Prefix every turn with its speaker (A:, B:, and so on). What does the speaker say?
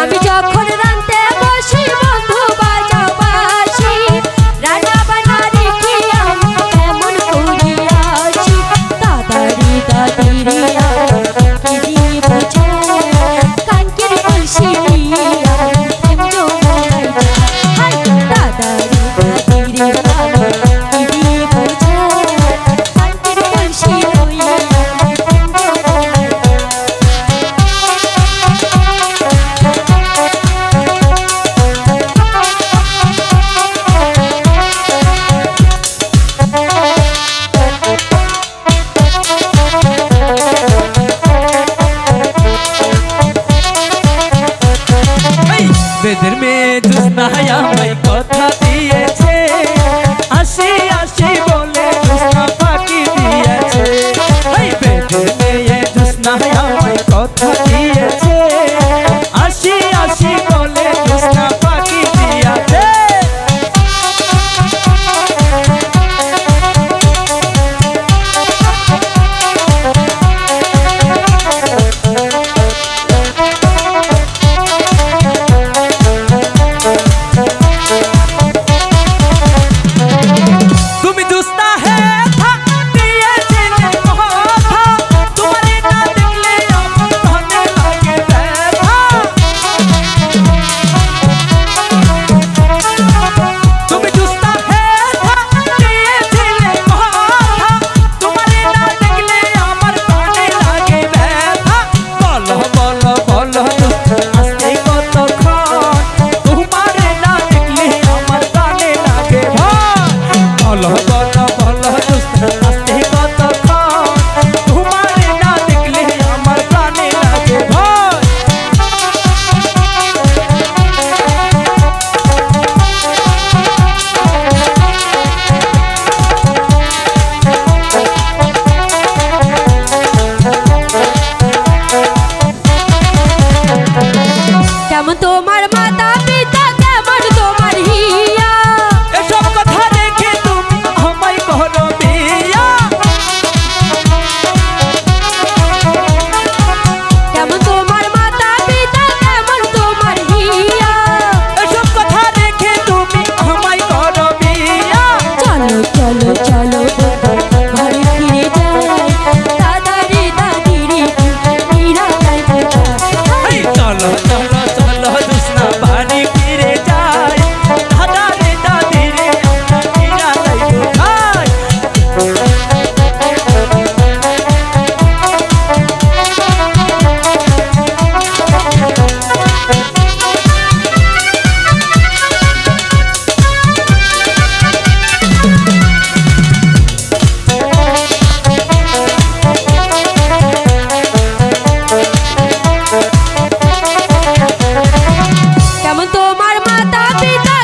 A: আমি যখন রানতে বসি বন্ধু বাজা পাশি রান্না বানা রেখে আমি কেমন করে আছি। দাদারি দাদিরি
B: বেদের মেয়ে জুস না আমায় কথা
A: love, love. মাতা পিতা